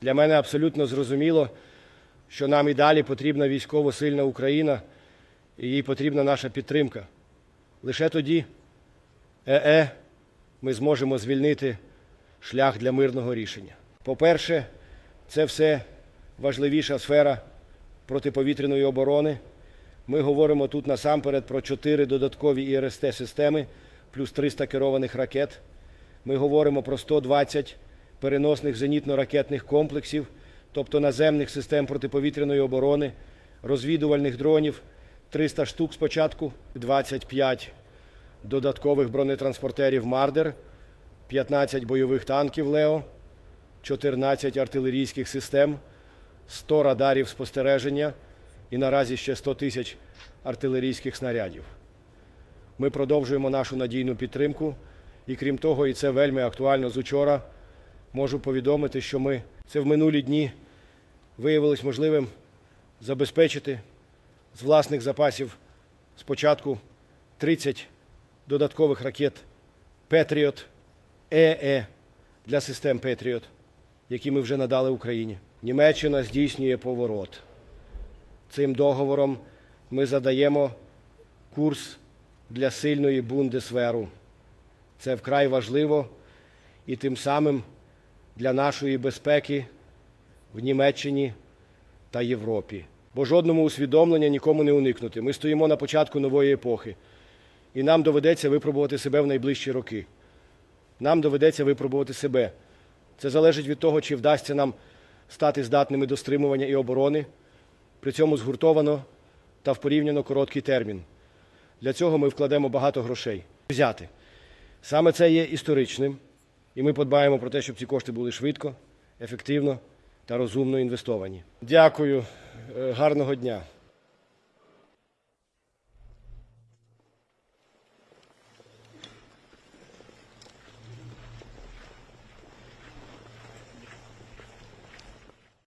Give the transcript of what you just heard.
Для мене абсолютно зрозуміло, що нам і далі потрібна військово сильна Україна, і їй потрібна наша підтримка. Лише тоді ЕЕ ми зможемо звільнити шлях для мирного рішення. По-перше, це все важливіша сфера протиповітряної оборони. Ми говоримо тут насамперед про чотири додаткові ІРСТ-системи, плюс 300 керованих ракет. Ми говоримо про 120 переносних зенітно-ракетних комплексів, тобто наземних систем протиповітряної оборони, розвідувальних дронів 300 штук спочатку, 25 додаткових бронетранспортерів Мардер, 15 бойових танків Лео, 14 артилерійських систем, 100 радарів спостереження і наразі ще 100 тисяч артилерійських снарядів. Ми продовжуємо нашу надійну підтримку. І крім того, і це вельми актуально з учора, можу повідомити, що ми це в минулі дні виявилось можливим забезпечити з власних запасів спочатку 30 додаткових ракет Петріот ЕЕ для систем Петріот, які ми вже надали Україні. Німеччина здійснює поворот. Цим договором ми задаємо курс для сильної бундесверу. Це вкрай важливо і тим самим для нашої безпеки в Німеччині та Європі. Бо жодному усвідомлення нікому не уникнути. Ми стоїмо на початку нової епохи, і нам доведеться випробувати себе в найближчі роки. Нам доведеться випробувати себе. Це залежить від того, чи вдасться нам стати здатними до стримування і оборони, при цьому згуртовано та в порівняно короткий термін. Для цього ми вкладемо багато грошей. Взяти. Саме це є історичним, і ми подбаємо про те, щоб ці кошти були швидко, ефективно та розумно інвестовані. Дякую, Е, гарного дня.